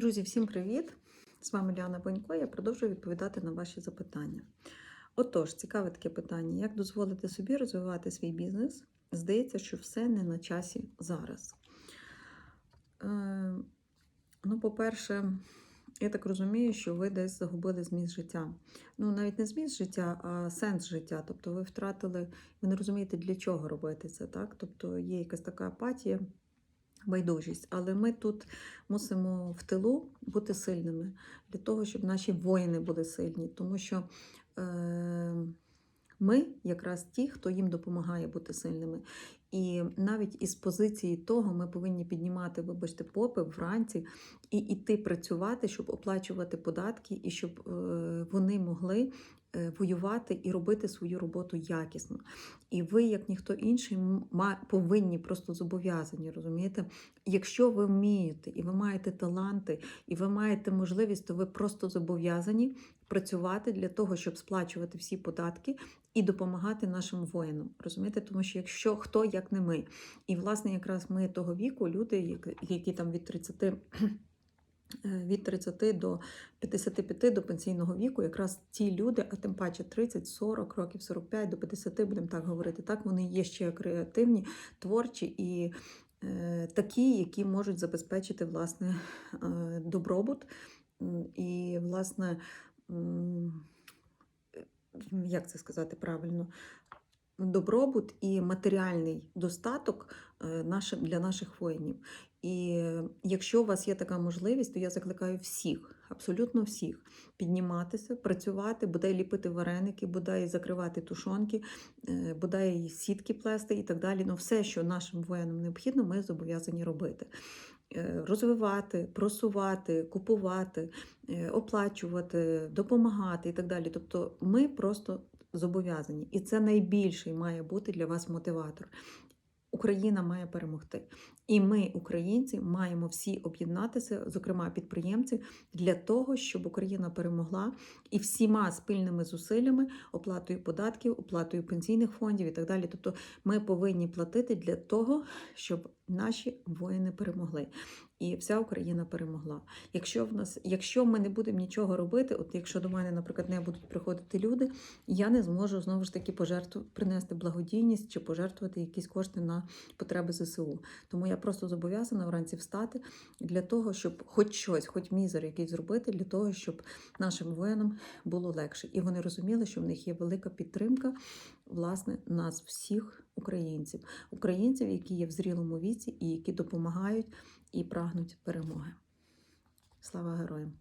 Друзі, всім привіт! З вами Ліана Бонько. Я продовжую відповідати на ваші запитання. Отож, цікаве таке питання: як дозволити собі розвивати свій бізнес? Здається, що все не на часі зараз. Е, ну, по-перше, я так розумію, що ви десь загубили зміст життя. Ну, навіть не зміст життя, а сенс життя. Тобто ви втратили, ви не розумієте, для чого робити це. так? Тобто є якась така апатія байдужість. Але ми тут мусимо в тилу бути сильними для того, щоб наші воїни були сильні, тому що е, ми якраз ті, хто їм допомагає бути сильними. І навіть із позиції того ми повинні піднімати, вибачте, попи вранці і йти працювати, щоб оплачувати податки, і щоб е, вони могли е, воювати і робити свою роботу якісно. І ви, як ніхто інший, ма- повинні просто зобов'язані, розумієте? Якщо ви вмієте і ви маєте таланти, і ви маєте можливість, то ви просто зобов'язані працювати для того, щоб сплачувати всі податки і допомагати нашим воїнам. Розумієте? Тому що якщо хто як не ми, і власне якраз ми того віку, люди, які- там від 30 е, від 30 до 55 до пенсійного віку, якраз ті люди, а тим паче 30, 40 років, 45 до 50, будемо так говорити. Так, вони є ще креативні, творчі і е, такі, які можуть забезпечити власне е, добробут і, власне, як це сказати правильно? Добробут і матеріальний достаток е, для наших воїнів. І якщо у вас є така можливість, то я закликаю всіх, абсолютно всіх, підніматися, працювати, бодай ліпити вареники, бодай закривати тушонки, е, бодай сітки плести і так далі. Ну, все, що нашим воїнам необхідно, ми зобов'язані робити. Е, Розвивати, просувати, купувати, е, оплачувати, допомагати і так далі. Тобто ми просто зобов'язані. І це найбільший має бути для вас мотиватор. Україна має перемогти. І ми, українці, маємо всі об'єднатися, зокрема підприємці, для того, щоб Україна перемогла і всіма спільними зусиллями, оплатою податків, оплатою пенсійних фондів і так далі. Тобто ми повинні платити для того, щоб наші воїни перемогли. І вся Україна перемогла. Якщо в нас, якщо ми не будемо нічого робити, от якщо до мене, наприклад, не будуть приходити люди, я не зможу знову ж таки пожертву принести благодійність чи пожертвувати якісь кошти на потреби ЗСУ. Тому я просто зобов'язана вранці встати для того, щоб хоч щось, хоч мізер якийсь зробити, для того, щоб нашим воїнам було легше. І вони розуміли, що в них є велика підтримка власне нас, всіх українців, українців, які є в зрілому віці і які допомагають і прагнуть перемоги. Слава героям!